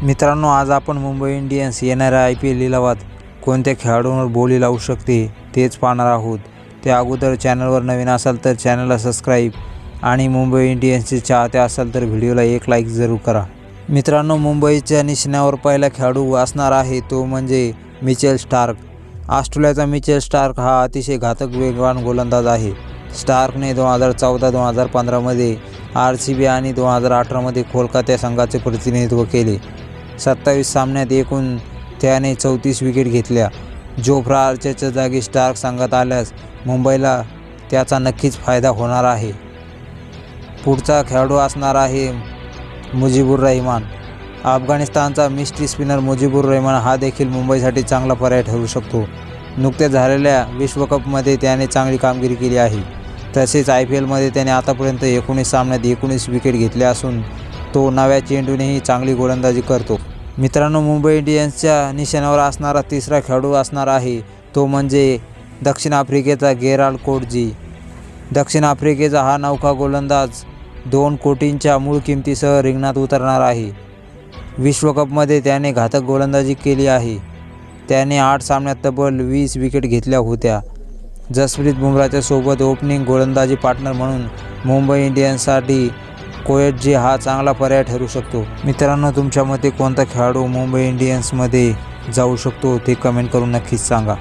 मित्रांनो आज आपण मुंबई इंडियन्स येणाऱ्या आय पी एल लिलावात कोणत्या खेळाडूंवर बोली लावू शकते तेच पाहणार आहोत. त्या अगोदर चॅनलवर नवीन असाल तर चॅनलला सबस्क्राईब आणि मुंबई इंडियन्सचे चाहते असाल तर व्हिडिओला एक लाईक जरूर करा. मित्रांनो मुंबईच्या निशाण्यावर पहिला खेळाडू असणार आहे तो म्हणजे मिचेल स्टार्क. ऑस्ट्रेलियाचा मिचेल स्टार्क हा अतिशय घातक वेगवान गोलंदाज आहे. स्टार्कने दोन हजार चौदा दोन हजार पंधरामध्ये आर सी बी आणि दोन हजार अठरामध्ये कोलकाता संघाचे प्रतिनिधित्व केले. सत्तावीस सामन्यात एकूण त्याने चौतीस विकेट घेतल्या. जोफ्रा आर्चरच्या जागी स्टार्क सांगत आल्यास मुंबईला त्याचा नक्कीच फायदा होणार आहे. पुढचा खेळाडू असणार आहे मुजीबुर रहमान. अफगाणिस्तानचा मिस्ट्री स्पिनर मुजीबुर रहमान हा देखील मुंबईसाठी चांगला पर्याय ठरू शकतो. नुकत्याच झालेल्या विश्वकपमध्ये त्याने चांगली कामगिरी केली आहे. तसेच आय पी एलमध्ये त्याने आतापर्यंत एकोणीस सामन्यात एकोणीस विकेट घेतल्या असून तो नव्या चेंडूनेही चांगली गोलंदाजी करतो. मित्रांनो मुंबई इंडियन्सच्या निशाण्यावर असणारा तिसरा खेळाडू असणार आहे. तो म्हणजे दक्षिण आफ्रिकेचा गेराल कोटजी दक्षिण आफ्रिकेचा हा नौका गोलंदाज दोन कोटींच्या मूळ किमतीसह रिंगणात उतरणार आहे. विश्वकपमध्ये त्याने घातक गोलंदाजी केली आहे. त्याने आठ सामन्यात तब्बल वीस विकेट घेतल्या होत्या. जसप्रीत बुमराच्या सोबत ओपनिंग गोलंदाजी पार्टनर म्हणून मुंबई इंडियन्ससाठी कोएटजी हा चांगला पर्याय ठरू शकतो. मित्रांनो तुमच्या मते कोणता खेळाडू मुंबई इंडियन्समध्ये जाऊ शकतो ते कमेंट करून नक्कीच सांगा.